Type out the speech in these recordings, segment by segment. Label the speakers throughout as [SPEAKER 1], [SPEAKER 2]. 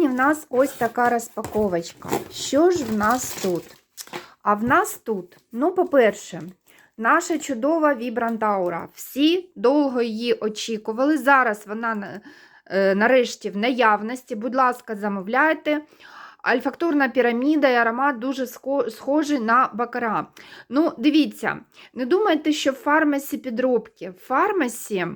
[SPEAKER 1] Сьогодні в нас ось така розпаковочка. Що ж в нас тут? А в нас тут, ну, по-перше, наша чудова Вібрантаура. Всі довго її очікували. Зараз вона е, нарешті в наявності. Будь ласка, замовляйте. Альфактурна піраміда і аромат дуже схожий на бакара. Ну, дивіться, не думайте, що в фармасі підробки. В фармасі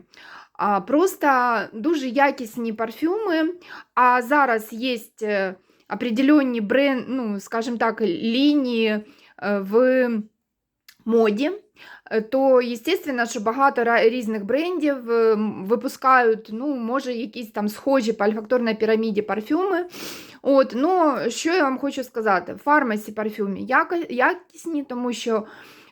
[SPEAKER 1] просто дуже якісні парфюми. А зараз є е, определенні бренд, ну, скажімо так, лінії е, в моді. Е, То, естественно, що багато ра- різних брендів е, м, випускають, ну, може, якісь там схожі по альфакторній піраміді парфюми. От, ну, що я вам хочу сказати? В фармасі парфюми яко- якісні, тому що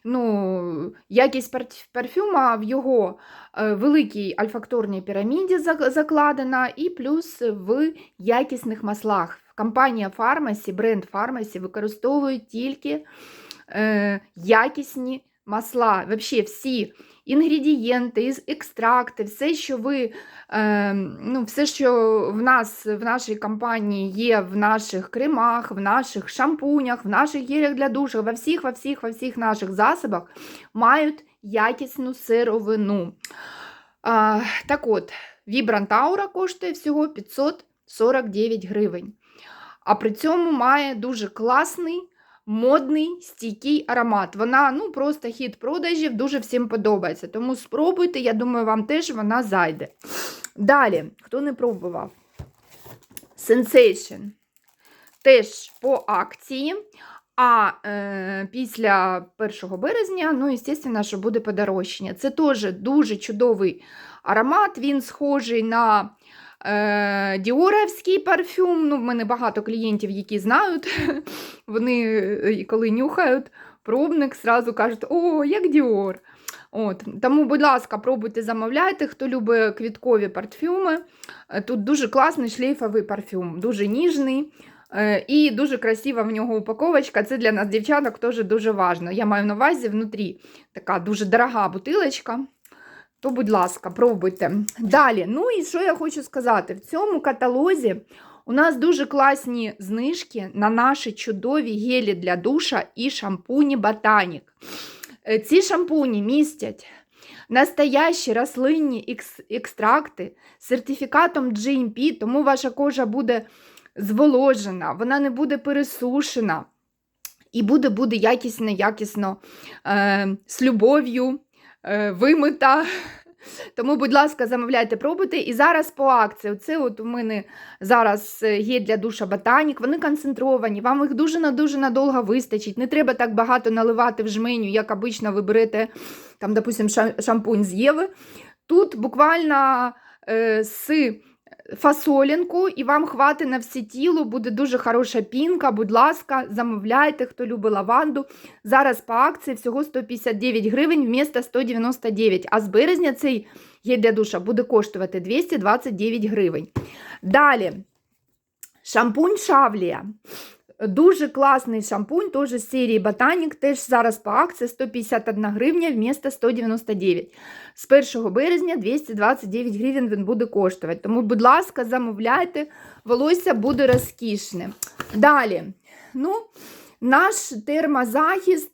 [SPEAKER 1] ну, якість пар- парфюма в його е, великій альфакторній піраміді закладена, і плюс в якісних маслах. Компанія Фармасі, бренд Фармасі використовує тільки е, якісні масла. Взагалі всі інгредієнти, екстракти, все, що ви, е, ну, все, що в нас в нашій компанії є в наших кремах, в наших шампунях, в наших гелях для душу, во всіх, во всіх, во всіх наших засобах мають якісну сировину. А, так от, Вібрантаура коштує всього 549 гривень. А при цьому має дуже класний, модний, стійкий аромат. Вона ну, просто хід продажів, дуже всім подобається. Тому спробуйте, я думаю, вам теж вона зайде. Далі, хто не пробував, Sensation. Теж по акції. А е, після 1 березня, ну, звісно, що буде подорожчання. Це теж дуже чудовий аромат. Він схожий на е, діоровський парфюм. Ну, в мене багато клієнтів, які знають. Вони, е, коли нюхають пробник, зразу кажуть, о, як Діор. От. Тому, будь ласка, пробуйте замовляйте, хто любить квіткові парфюми. Е, Тут дуже класний шлейфовий парфюм, дуже ніжний. І дуже красива в нього упаковочка. Це для нас, дівчаток, теж дуже важливо. Я маю на увазі внутрі така дуже дорога бутилочка. То, будь ласка, пробуйте. Далі, ну і що я хочу сказати? В цьому каталозі у нас дуже класні знижки на наші чудові гелі для душа і шампуні Ботанік. Е, Ці шампуні містять настоящі рослинні екстракти з сертифікатом GMP, тому ваша кожа буде зволожена, вона не буде пересушена. І буде, буде якісно, якісно, е, з любов'ю, вимита. Тому, будь ласка, замовляйте, пробуйте. І зараз по акції. Оце от у мене зараз е, є для душа ботанік. Вони концентровані, вам їх дуже на дуже надовго вистачить. Не треба так багато наливати в жменю, як обично ви берете, там, допустим, шампунь з Єви. Тут буквально е, з фасолінку, і вам хватить на все тіло, буде дуже хороша пінка. Будь ласка, замовляйте, хто любить лаванду. Зараз по акції всього 159 гривень вмісто 199, а з березня цей гель для душа буде коштувати 229 гривень. Далі, шампунь Шавлія. Дуже класний шампунь, теж з серії Ботанік, теж зараз по акції 151 гривня вмісто 199. З 1 березня 229 гривень він буде коштувати. Тому, будь ласка, замовляйте, волосся буде розкішне. Далі, ну, наш термозахист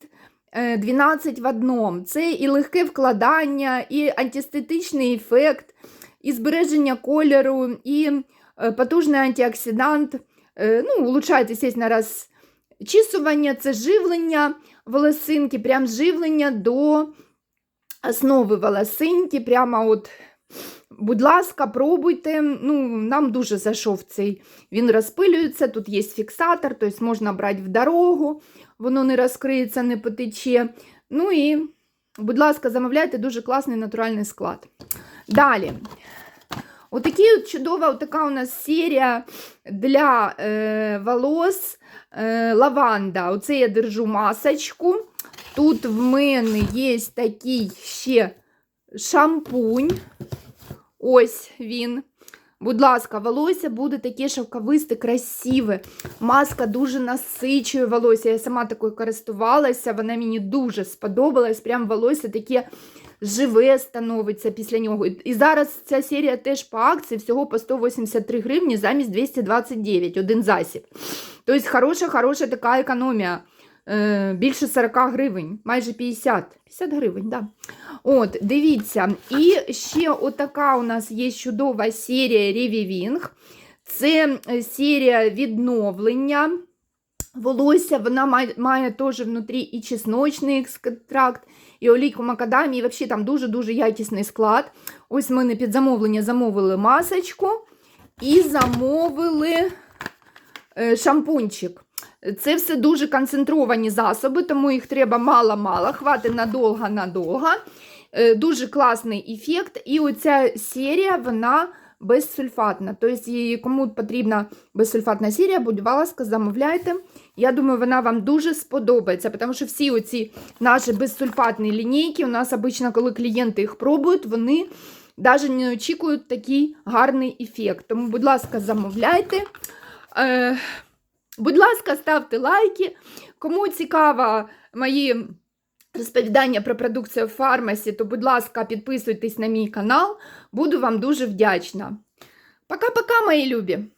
[SPEAKER 1] е, 12 в одному. Це і легке вкладання, і антистетичний ефект, і збереження кольору, і е, потужний антиоксидант. Е, Ну, улучшають, звісно, розчісування, це живлення волосинки, прям живлення до основи волосинки. Прямо от, будь ласка, пробуйте. Ну, нам дуже зайшов цей. Він розпилюється, тут є фіксатор, тобто можна брати в дорогу, воно не розкриється, не потече. Ну і, будь ласка, замовляйте дуже класний натуральний склад. Далі. Отакі от чудова така у нас серія для е, волос е, лаванда. Оце я держу масочку. Тут в мене є такий ще шампунь. Ось він. Будь ласка, волосся буде таке шовковисте, красиве. Маска дуже насичує волосся. Я сама такою користувалася, вона мені дуже сподобалась. Прям волосся таке живе становиться після нього. І- зараз ця серія теж по акції всього по 183 гривні замість 229, один засіб. Тобто хороша, хороша така економія. Е, більше 40 гривень, майже 50. 50 гривень, да. От, дивіться. І ще отака у нас є чудова серія Reviving. Це е, серія відновлення. Волосся, вона має, має теж внутрі і чесночний екстракт, і олійку макадамії, і взагалі там дуже-дуже якісний склад. Ось ми не під замовлення замовили масочку і замовили е, шампунчик. Це все дуже концентровані засоби, тому їх треба мало-мало, хватить надовго-надовго. Е, Дуже класний ефект. І оця серія, вона безсульфатна. Тобто, кому потрібна безсульфатна серія, будь ласка, замовляйте. Я думаю, вона вам дуже сподобається, тому що всі оці наші безсульфатні лінійки, у нас обично, коли клієнти їх пробують, вони навіть не очікують такий гарний ефект. Тому, будь ласка, замовляйте. Е, будь ласка, ставте лайки. Кому цікаво мої розповідання про продукцію в фармасі, то, будь ласка, підписуйтесь на мій канал. Буду вам дуже вдячна. Пока-пока, мої любі!